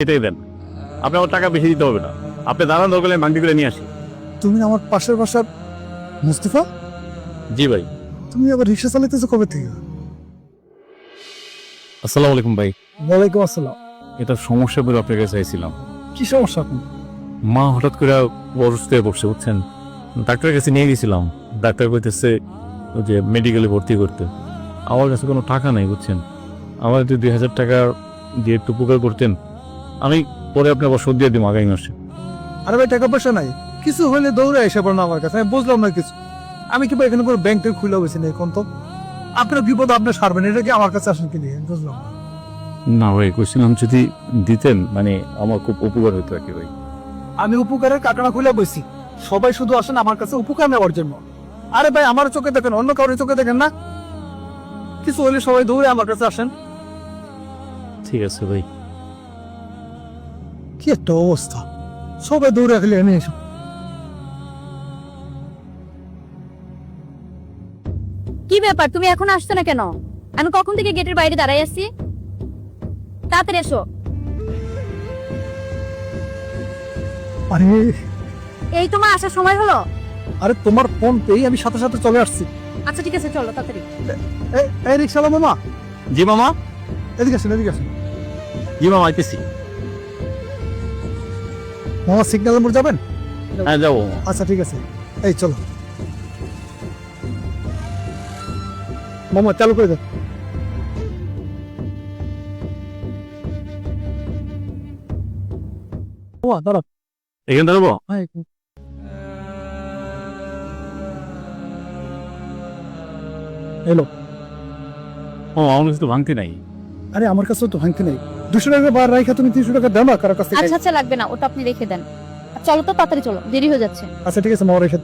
সেটাই দেন। আপনি আমার টাকা বেশি দিতে হবে না। আপনি দাঁড়ান দরকার মাংটি করে নিয়ে আসি। তুমি আমার পাশের বাসার মুস্তাফা? জি ভাই। তুমি আবার রিক্সা চালাইতেছো কবে থেকে? আসসালামু আলাইকুম ভাই। ওয়ালাইকুম আসসালাম। এটা সমস্যা বলে আপনার কাছে চাইছিলাম কি সমস্যা আপনার? মা হঠাৎ করে অসুস্থ হয়ে পড়ছে বুঝছেন? ডাক্তারের কাছে নিয়ে গেছিলাম। ডাক্তার কইতেছে ওই যে মেডিকেলে ভর্তি করতে। আমার কাছে কোনো টাকা নাই বুঝছেন? আমার যদি দুই হাজার টাকা দিয়ে একটু উপকার করতেন আমি পরে আপনার ওষুধ দিয়ে দিব আগামী মাসে। আরে ভাই টাকা পয়সা নাই। কিছু হলে দৌড়ে এসে পড়ো না আমার কাছে আমি বুঝলাম না কিছু। আমি কি এখানে পুরো ব্যাংকের খুলে বসে নেই কোন তো? আপনার বিপদ আপনি সারবেন এটা কি আমার কাছে আসেন কি নিয়ে বুঝলাম না। ভাই কইছিলাম যদি দিতেন মানে আমার খুব উপকার হতো আর কি ভাই। আমি উপকারের কাটানা খুলে বসি। সবাই শুধু আসেন আমার কাছে উপকার নেওয়ার জন্য। আরে ভাই আমার চোখে দেখেন অন্য কারোর চোখে দেখেন না? কিছু হলে সবাই দৌড়ে আমার কাছে আসেন। ঠিক আছে ভাই। কি একটা অবস্থা? সবাই দৌড়ে খেলে এনে এসো কি ব্যাপার? তুমি এখন আসছো না কেন? আমি কখন থেকে গেটের বাইরে দাঁড়াই আছি? তাড়াতাড়ি এসো। আরে এই তোমার আসার সময় হলো? আরে তোমার ফোন পেয়ে আমি সাথে সাথে চলে আসছি। আচ্ছা ঠিক আছে চলো তাড়াতাড়ি। এই এই রিক্সাওয়ালা মামা? জি মামা? এদিকে আসেন এদিকে আসেন। জি মামা আইতেছি। মামা সিগন্যালের মোড় যাবেন? হ্যাঁ যাব। আচ্ছা ঠিক আছে। এই চলো। মামা চালু করে দাও। মামা দাঁড়া এখানে দাঁড়াবো? ভাই এলো ও আমার কাছে তো ভাঙতে নাই। আরে আমার কাছেও তো ভাঙতে নেই। দুশো টাকা বার রাখা তুমি তিনশো টাকা দাও না কারও কাছ থেকে? আচ্ছা আচ্ছা লাগবে না ওটা আপনি রেখে দেন। চলো তো তাড়াতাড়ি চলো দেরি হয়ে যাচ্ছে। আচ্ছা ঠিক আছে মামা রেখে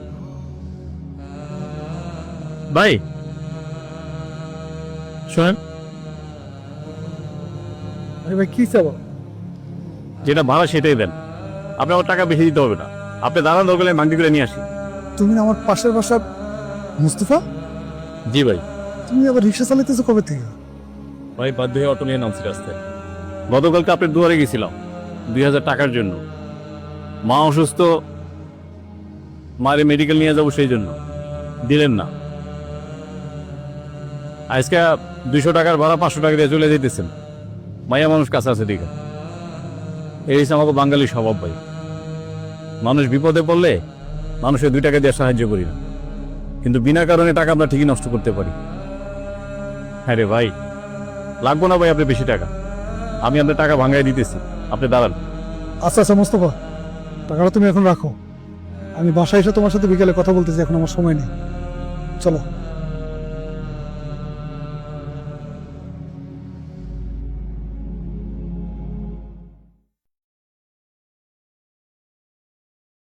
ভাই। শোনেন। আরে ভাই কি চাবো যেটা ভাড়া সেটাই দেন। আপনি আমার টাকা বেশি দিতে হবে না। আপনি দাঁড়ান দরকার মাংটি করে নিয়ে আসি। তুমি না আমার পাশের বাসার মুস্তফা? জি ভাই। তুমি আবার রিক্সা চালাইতেছো কবে থেকে? ভাই বাধ্য হয়ে অটো নিয়ে নামছি রাস্তায়। গতকালকে আপনার দুয়ারে গেছিলাম, দুই হাজার টাকার জন্য। মা অসুস্থ, মারে মেডিকেল নিয়ে যাব সেই জন্য। দিলেন না। আজকে দুইশো টাকার ভাড়া পাঁচশো টাকা দিয়ে চলে যেতেছেন। মাইয়া মানুষ কাছে আছে দিকে। এই আমাকে বাঙালি স্বভাব ভাই। মানুষ বিপদে পড়লে মানুষের দুই টাকা দিয়ে সাহায্য করি না। কিন্তু বিনা কারণে টাকা আমরা ঠিকই নষ্ট করতে পারি। হ্যাঁ রে ভাই, লাগবো না ভাই আপনি বেশি টাকা। আমি আপনার টাকা ভাঙাই দিতেছি। আপনি দাঁড়ান। আচ্ছা আচ্ছা মোস্তফা, টাকাটা তুমি এখন রাখো। আমি বাসায় এসে তোমার সাথে বিকেলে কথা বলতেছি, এখন আমার সময় নেই। চলো।